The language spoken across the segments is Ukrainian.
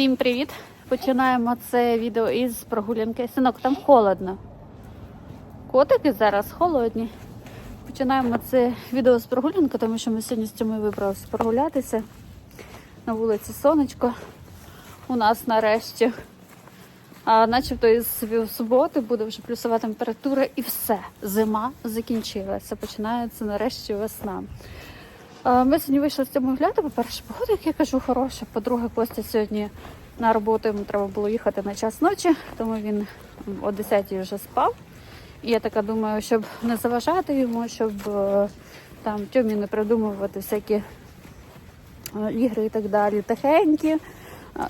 Всім привіт! Починаємо це відео із прогулянки. Синок, там холодно. Котики зараз холодні. Починаємо це відео з прогулянки, тому що ми сьогодні з цьому вибралися прогулятися. На вулиці сонечко. У нас нарешті. А начебто із суботи буде вже плюсова температура і все. Зима закінчилася. Починається нарешті весна. Ми сьогодні вийшли з цього гляду. По-перше, погода, як я кажу, хороша. По-друге, Костя сьогодні на роботу йому треба було їхати на час ночі, тому він о 10 вже спав. І я така думаю, щоб не заважати йому, щоб е, там Тьомі не придумувати всякі е, ігри і так далі. Тихенькі.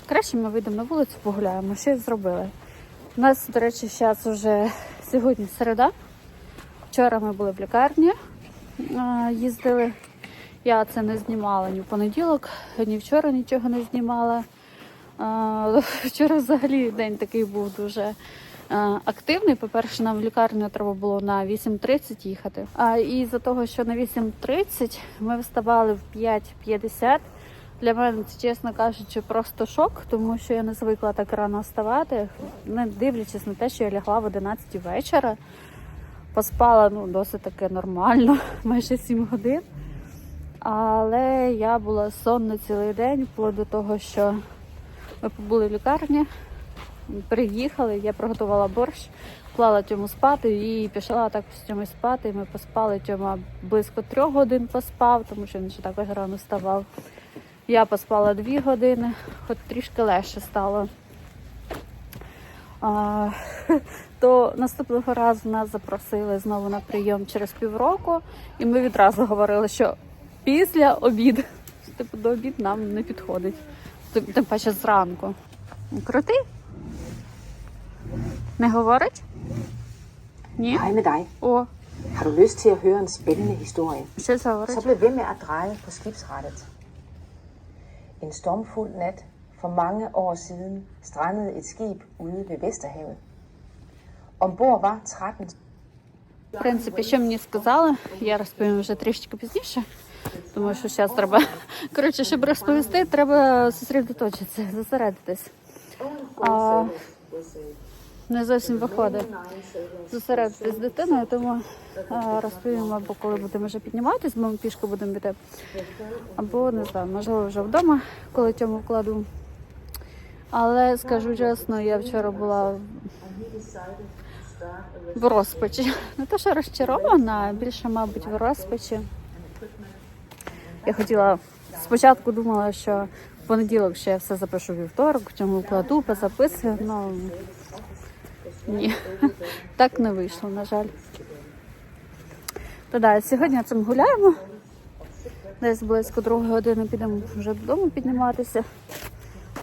Краще ми вийдемо на вулицю, погуляємо. Що зробили? У нас, до речі, зараз вже сьогодні середа. Вчора ми були в лікарні, їздили. Я це не знімала ні в понеділок, ні вчора нічого не знімала. Вчора взагалі день такий був дуже активний. По-перше, нам в лікарню треба було на 8.30 їхати. А і за того, що на 8.30 ми вставали в 5.50. Для мене це, чесно кажучи, просто шок, тому що я не звикла так рано вставати, не дивлячись на те, що я лягла в 11 вечора. Поспала ну, досить таки нормально, майже 7 годин. Але я була сонна цілий день, вплоть до того, що ми побули в лікарні, приїхали, я приготувала борщ, клала Тьому спати і пішла так з Тьомою спати. І ми поспали. Тьома близько трьох годин поспав, тому що він ще також рано вставав. Я поспала дві години, хоч трішки легше стало. А, то наступного разу нас запросили знову на прийом через півроку, і ми відразу говорили, що після обіду, типу до обід нам не підходить. Тим, паче зранку. Крутий? Не говорить? Ні? Hej med dig. О, Har du lyst til at høre en spændende historie? щось говорить. Så bliv ved med at dreje på skibsrettet. En stormfuld nat for mange år siden strandede et skib ude ved Vesterhavet. Ombord var 13 В принципі, що мені сказали, я розповім вже трішки пізніше, тому що зараз треба. Коротше, щоб розповісти, треба зосередоточитися, зосередитись. А, не зовсім виходить зосередитись з дитиною, тому а, розповім або коли будемо вже підніматись, бо ми пішки будемо йти. Або не знаю, можливо, вже вдома, коли цьому вкладу. Але скажу чесно, я вчора була в розпачі. Не те, що розчарована, а більше, мабуть, в розпачі. Я хотіла спочатку думала, що в понеділок ще я все запишу вівторок, в цьому вкладу, позаписую. Ну ні, так не вийшло, на жаль. Та да, сьогодні цим гуляємо. Десь близько другої години підемо вже додому підніматися.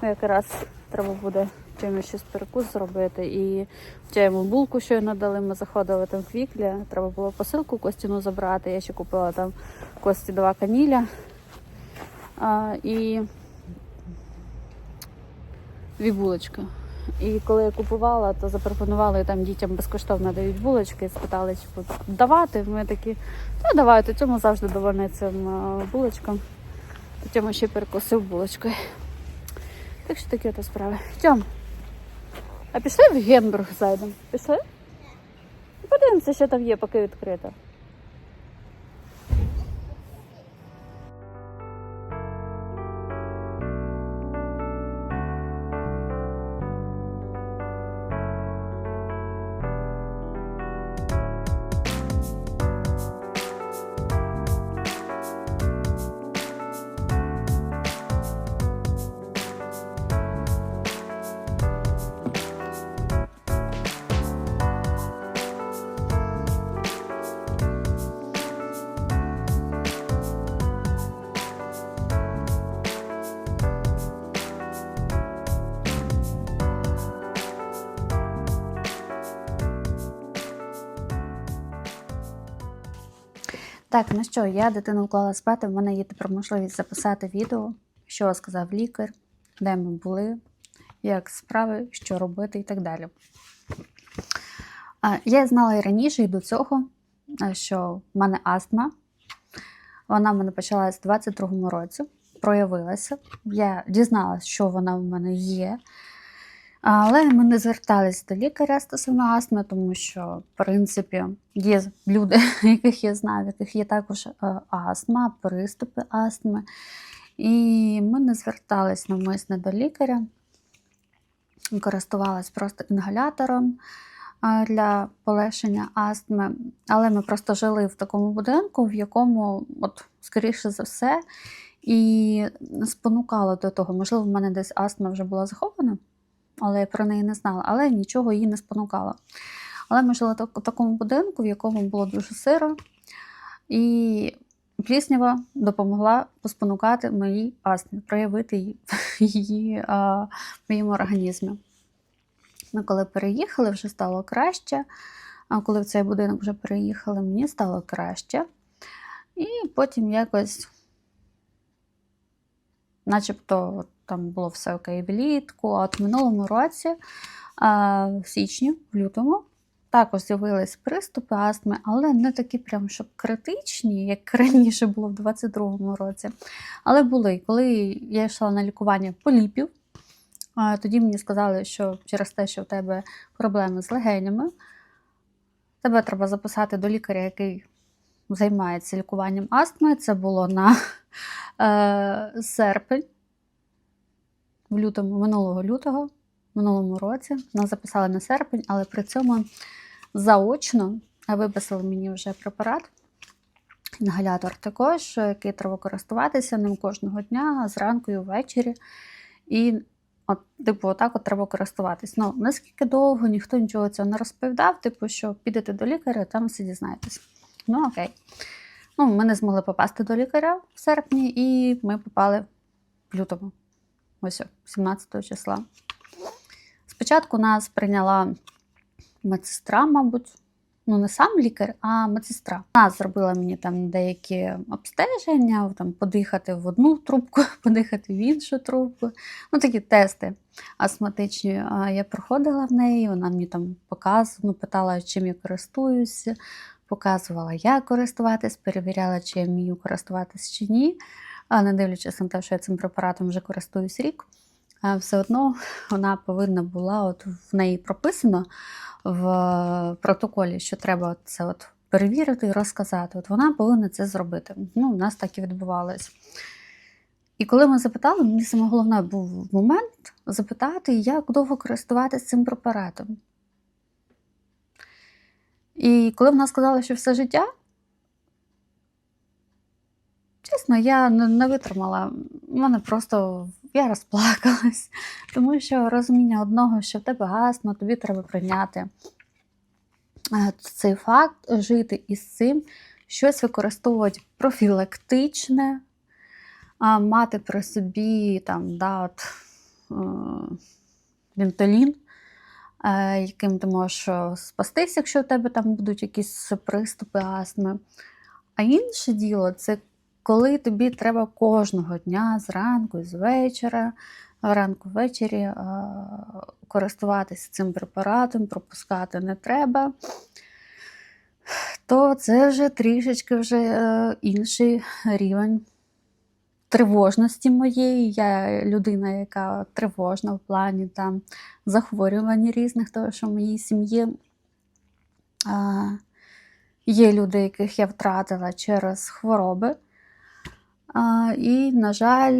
Ну, якраз треба буде чимось щось перекус зробити. І вчора йому булку щойно дали, ми заходили там в квіклі. Треба було посилку Костіну забрати. Я ще купила там Кості два каніля. А, і дві булочки. І коли я купувала, то запропонували там дітям безкоштовно дають булочки спитали, чи давати. Ми такі, та давайте, цьому завжди довольний цим булочкам. Тьому ще перекусив булочкою. Так що такі ото справи. Тьом, а пішли в Гембург зайдемо? Пішли? Подивимося, що там є, поки відкрито. Так, ну що, я дитину вклала спати. В мене є тепер можливість записати відео, що сказав лікар, де ми були, як справи, що робити і так далі. Я знала і раніше, і до цього, що в мене астма. Вона в мене почалась у 22-му році. проявилася. Я дізналась, що вона в мене є. Але ми не зверталися до лікаря стосовно астми, тому що, в принципі, є люди, яких я знаю, в яких є також е, астма, приступи астми. І ми не звертались навмисне до лікаря, користувалась просто інгалятором для полегшення астми. Але ми просто жили в такому будинку, в якому, от, скоріше за все, і спонукало до того, можливо, в мене десь астма вже була захована, але я про неї не знала, але нічого її не спонукало. Але ми жили в такому будинку, в якому було дуже сиро, і пліснява допомогла поспонукати моїй астмі, проявити її, її а, в моєму організмі. Ми коли переїхали, вже стало краще. А коли в цей будинок вже переїхали, мені стало краще. І потім якось, начебто, от там було все окей влітку, а от в минулому році, а, в січні, в лютому, також з'явились приступи астми, але не такі прям щоб критичні, як раніше було в 22-му році. Але були, коли я йшла на лікування поліпів, а, тоді мені сказали, що через те, що в тебе проблеми з легенями, тебе треба записати до лікаря, який займається лікуванням астми. Це було на е, серпень, в лютому, минулого лютого, минулому році. Нас записали на серпень, але при цьому заочно виписали мені вже препарат. Інгалятор також, який треба користуватися ним кожного дня, зранку і ввечері. І от, типу, отак от треба користуватись. Ну, наскільки довго ніхто нічого цього не розповідав, типу, що підете до лікаря, там все дізнаєтесь. Ну, окей. Ну, ми не змогли попасти до лікаря в серпні, і ми попали в лютому, ось 17 числа. Спочатку нас прийняла медсестра, мабуть. Ну, не сам лікар, а медсестра. Вона зробила мені там деякі обстеження, там подихати в одну трубку, подихати в іншу трубку. Ну, такі тести астматичні. Я проходила в неї, вона мені там показувала, ну, питала, чим я користуюся, показувала, як користуватись, перевіряла, чи я вмію користуватись чи ні. А не дивлячись на те, що я цим препаратом вже користуюсь рік, все одно вона повинна була, от в неї прописано в протоколі, що треба це от перевірити і розказати. От вона повинна це зробити. Ну, у нас так і відбувалось. І коли ми запитали, мені саме головне був момент запитати, як довго користуватися цим препаратом. І коли вона сказала, що все життя, чесно, я не, витримала. У мене просто я розплакалась, тому що розуміння одного, що в тебе гасно, тобі треба прийняти е, цей факт, жити із цим, щось використовувати профілактичне, мати при собі там, да, от, е, вінтолін, е, яким ти можеш спастись, якщо в тебе там будуть якісь приступи астми. А інше діло це коли тобі треба кожного дня зранку і з вечора, ранку ввечері користуватися цим препаратом, пропускати не треба, то це вже трішечки вже е, інший рівень тривожності моєї. Я людина, яка тривожна в плані там захворювань різних, тому що в моїй сім'ї. Є люди, яких я втратила через хвороби. А, і, на жаль,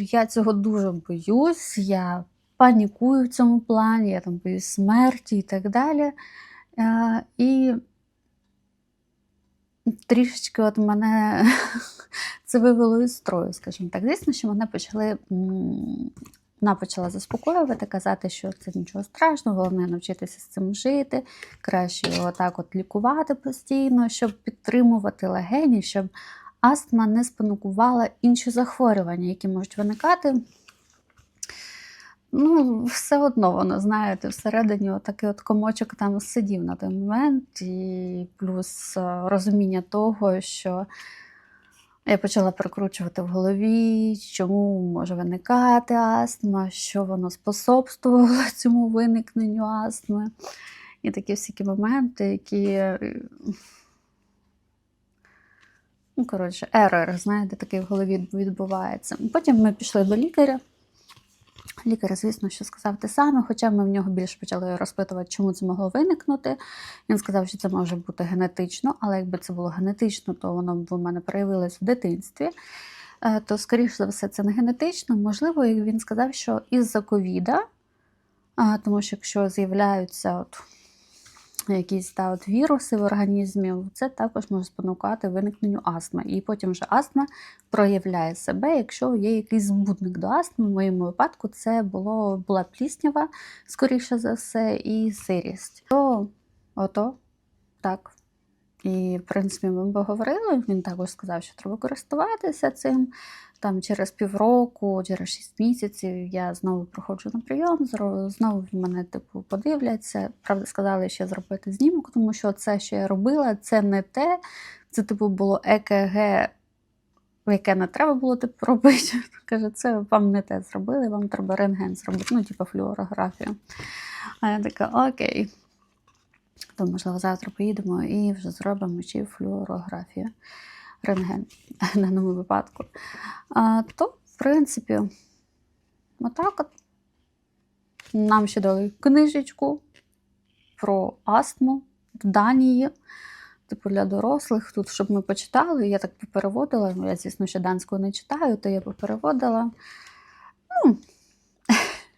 я цього дуже боюсь. Я панікую в цьому плані, я там боюсь смерті і так далі. А, і трішечки от мене це вивело із строю, скажімо так. Звісно, що мене почали. Вона почала заспокоювати, казати, що це нічого страшного, головне навчитися з цим жити, краще його так от лікувати постійно, щоб підтримувати легені, щоб астма не спонукувала інші захворювання, які можуть виникати. Ну, все одно воно, знаєте, всередині отакий от комочок там сидів на той момент, і плюс е, розуміння того, що я почала прокручувати в голові, чому може виникати астма, що воно способствувало цьому виникненню астми. І такі всякі моменти, які е, Ну, коротше, ерор, знаєте, такий в голові відбувається. Потім ми пішли до лікаря. Лікар, звісно, що сказав те саме, хоча ми в нього більше почали розпитувати, чому це могло виникнути. Він сказав, що це може бути генетично, але якби це було генетично, то воно б у мене проявилось в дитинстві. Е, То, скоріш за все, це не генетично. Можливо, він сказав, що із-за ковіда, тому що якщо з'являються от якісь та, от віруси в організмі, це також може спонукати виникненню астми. І потім вже астма проявляє себе, якщо є якийсь збудник до астми. В моєму випадку це було, була пліснява, скоріше за все, і сирість. То ото так. І, в принципі, ми поговорили. Він також сказав, що треба користуватися цим. Там через півроку, через 6 місяців я знову проходжу на прийом, знову в мене типу подивляться. Правда, сказали ще зробити знімок, тому що це, що я робила, це не те. Це типу було ЕКГ, яке не треба було типу робити. Каже, це вам не те зробили, вам треба рентген зробити, ну, типу флюорографію. А я така, окей. То, можливо, завтра поїдемо і вже зробимо чи флюорографію. Рентген в даному випадку. А, то, в принципі, отак от. Нам ще дали книжечку про астму в Данії. Типу для дорослих, тут, щоб ми почитали, я так попереводила. Ну, Я, звісно, ще данську не читаю, то я попереводила. Ну,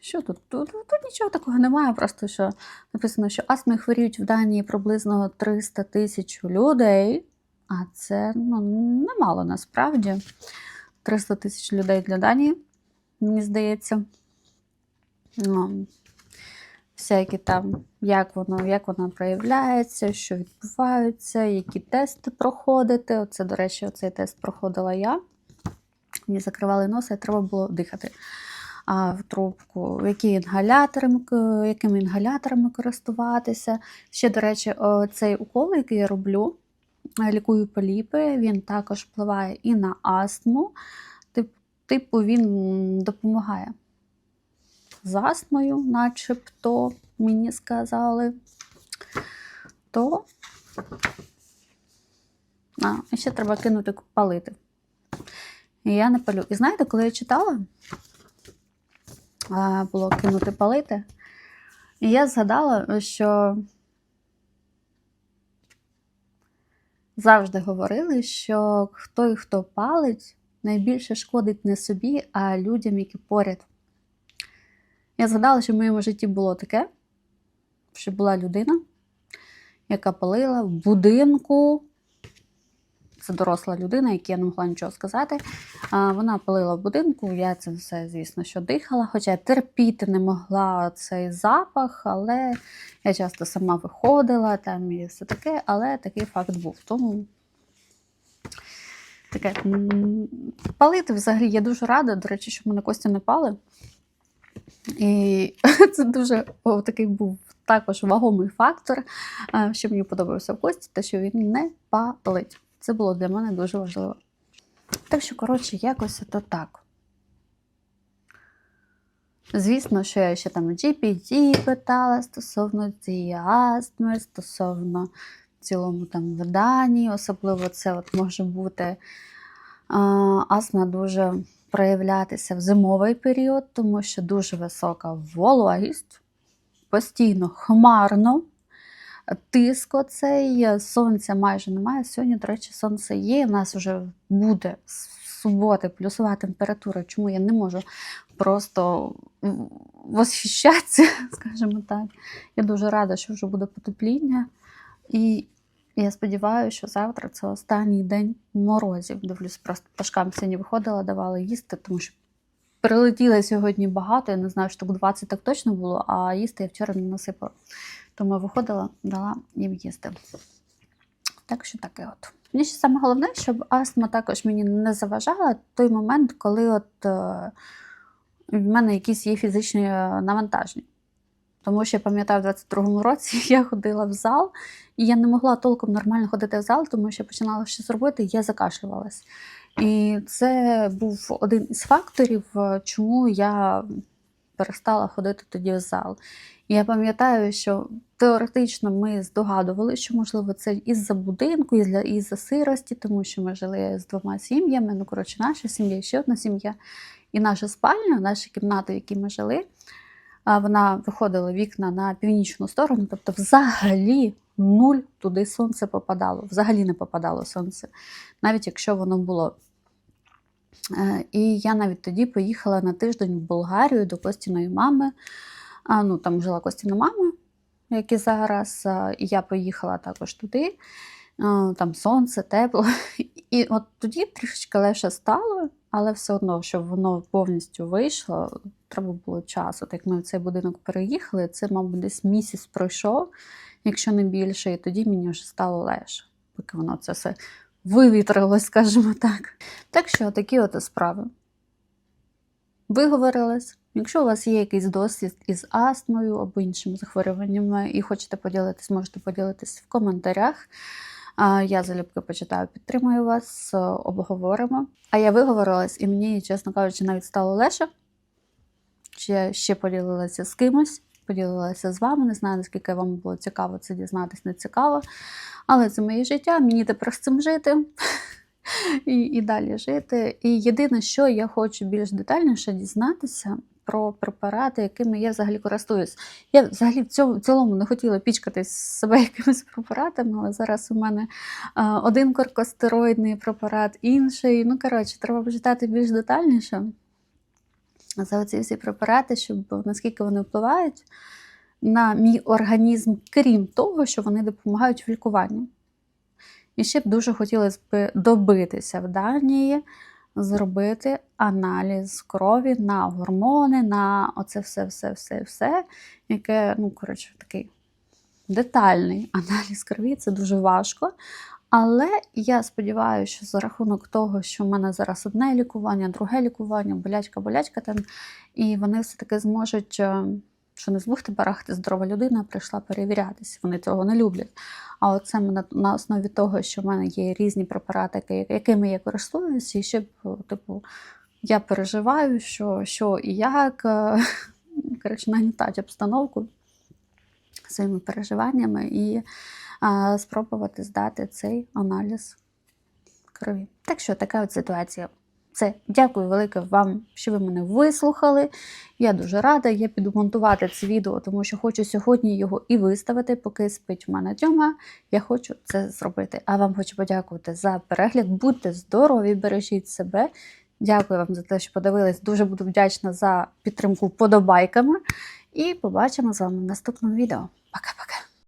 що тут? Тут, тут нічого такого немає, просто що написано, що астми хворіють в Данії приблизно 300 тисяч людей. А це ну, немало насправді. 300 тисяч людей для Данії, мені здається. Ну, всякі там, як воно, як воно проявляється, що відбувається, які тести проходити. Оце, до речі, оцей тест проходила я. Мені закривали носа, і треба було дихати в трубку, які інгаляторами, к- якими інгаляторами користуватися. Ще, до речі, цей укол, який я роблю, е, лікую поліпи, він також впливає і на астму. Типу, він допомагає з астмою, начебто мені сказали. То а, ще треба кинути палити. І я не палю. І знаєте, коли я читала, було кинути палити, і я згадала, що завжди говорили, що той, хто палить, найбільше шкодить не собі, а людям, які поряд. Я згадала, що в моєму житті було таке, що була людина, яка палила в будинку. Це доросла людина, якій я не могла нічого сказати. Вона палила в будинку, я це все, звісно, що дихала, хоча терпіти не могла цей запах, але я часто сама виходила там і все таке, але такий факт був. Тому таке палити взагалі я дуже рада. До речі, що мене Костя не пали. І це дуже о, такий був також вагомий фактор, що мені подобався в Кості, те, що він не палить. Це було для мене дуже важливо. Так що, коротше, якось то так. Звісно, що я ще там GPT питала стосовно цієї астми, стосовно цілому там виданні. Особливо це от може бути астма дуже проявлятися в зимовий період, тому що дуже висока вологість, постійно хмарно, тиск оцей, сонця майже немає. Сьогодні, до речі, сонце є. У нас вже буде з суботи плюсова температура, чому я не можу просто восхищатися, скажімо так. Я дуже рада, що вже буде потепління. І я сподіваюся, що завтра це останній день морозів. Дивлюсь, просто пташкам сьогодні виходила, давала їсти, тому що прилетіло сьогодні багато. Я не знаю, що так 20 так точно було, а їсти я вчора не насипала. Тому виходила, дала їм їсти. Так що таке от. Мені ще саме головне, щоб астма також мені не заважала той момент, коли от е, в мене якісь є фізичні е, навантаження. Тому що я пам'ятаю, в 22-му році я ходила в зал, і я не могла толком нормально ходити в зал, тому що починала щось робити, і я закашлювалась. І це був один із факторів, е, чому я перестала ходити тоді в зал. І я пам'ятаю, що теоретично ми здогадували, що можливо це із-за будинку, із-за, сирості, тому що ми жили з двома сім'ями. Ну, коротше, наша сім'я, ще одна сім'я. І наша спальня, наша кімната, в якій ми жили, вона виходила вікна на північну сторону, тобто взагалі нуль туди сонце попадало. Взагалі не попадало сонце, навіть якщо воно було. Е, І я навіть тоді поїхала на тиждень в Болгарію до Костіної мами. А, ну, там жила Костіна мама, як і зараз. І я поїхала також туди. Там сонце, тепло. І от тоді трішечки легше стало, але все одно, щоб воно повністю вийшло, треба було час. От як ми в цей будинок переїхали, це, мабуть, десь місяць пройшов, якщо не більше, і тоді мені вже стало легше, поки воно це все вивітрилось, скажімо так. Так що такі от справи. Виговорилась. Якщо у вас є якийсь досвід із астмою або іншими захворюваннями і хочете поділитись, можете поділитись в коментарях. Я залюбки почитаю, підтримую вас, е, обговоримо. А я виговорилась, і мені, чесно кажучи, навіть стало легше. Чи я ще поділилася з кимось, поділилася з вами. Не знаю, наскільки вам було цікаво це дізнатись, не цікаво. Але це моє життя, мені тепер з цим жити і, і далі жити. І єдине, що я хочу більш детальніше дізнатися про препарати, якими я взагалі користуюсь. Я взагалі в цьому в цілому не хотіла пічкатись себе якимись препаратами, але зараз у мене е, один коркостероїдний препарат, інший. Ну, коротше, треба почитати більш детальніше за ці всі препарати, щоб наскільки вони впливають на мій організм, крім того, що вони допомагають в лікуванні. І ще б дуже хотілося б добитися в Данії, зробити аналіз крові на гормони, на оце все, все, все, все, яке, ну, коротше, такий детальний аналіз крові, це дуже важко. Але я сподіваюся, що за рахунок того, що в мене зараз одне лікування, друге лікування, болячка, болячка там, і вони все-таки зможуть, е, що не з барахти здорова людина прийшла перевірятися. Вони цього не люблять. А от саме на, основі того, що в мене є різні препарати, якими я користуюся, і ще типу, я переживаю, що, що і як, е, коротше, нагнітати обстановку своїми переживаннями і спробувати здати цей аналіз крові. Так що така от ситуація. Це дякую велике вам, що ви мене вислухали. Я дуже рада. Я піду монтувати це відео, тому що хочу сьогодні його і виставити, поки спить в мене тьома. Я хочу це зробити. А вам хочу подякувати за перегляд. Будьте здорові, бережіть себе. Дякую вам за те, що подивились. Дуже буду вдячна за підтримку вподобайками. І побачимо з вами в наступному відео. Пока-пока.